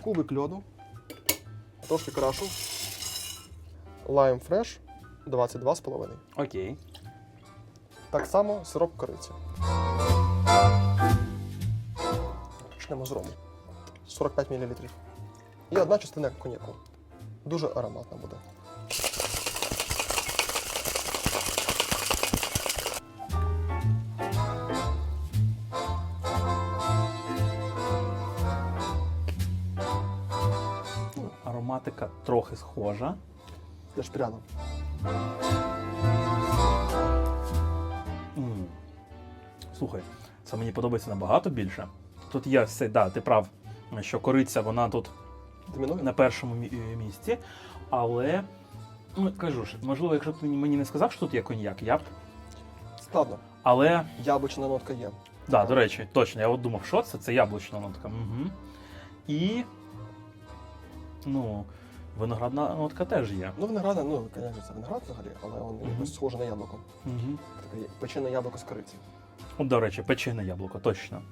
кубик льоду, трошки крашу, лайм фреш 22,5. Окей. Так само сироп кориці. Почнемо з рому. 45 мл. І одна частина коньяку. Дуже ароматна буде. Ароматика трохи схожа. Теж пряно. М. Слухай, це мені подобається набагато більше. Тут є все, да, ти прав, що кориця, вона тут Домінує? на першому місці. Але, ну кажу ж, можливо, якщо б ти мені не сказав, що тут є коньяк, я б. Складно. Але, Яблучна нотка є. да, до речі, точно, я от думав, що це? Це яблучна нотка. Угу. І. Ну, виноградна нотка теж є. Ну, виноградна, ну, звісно, це виноград взагалі, але він Мгм. якось схоже на яблуко. Угу. Таке печене яблуко з кориці. От, до речі, печене яблуко, точно.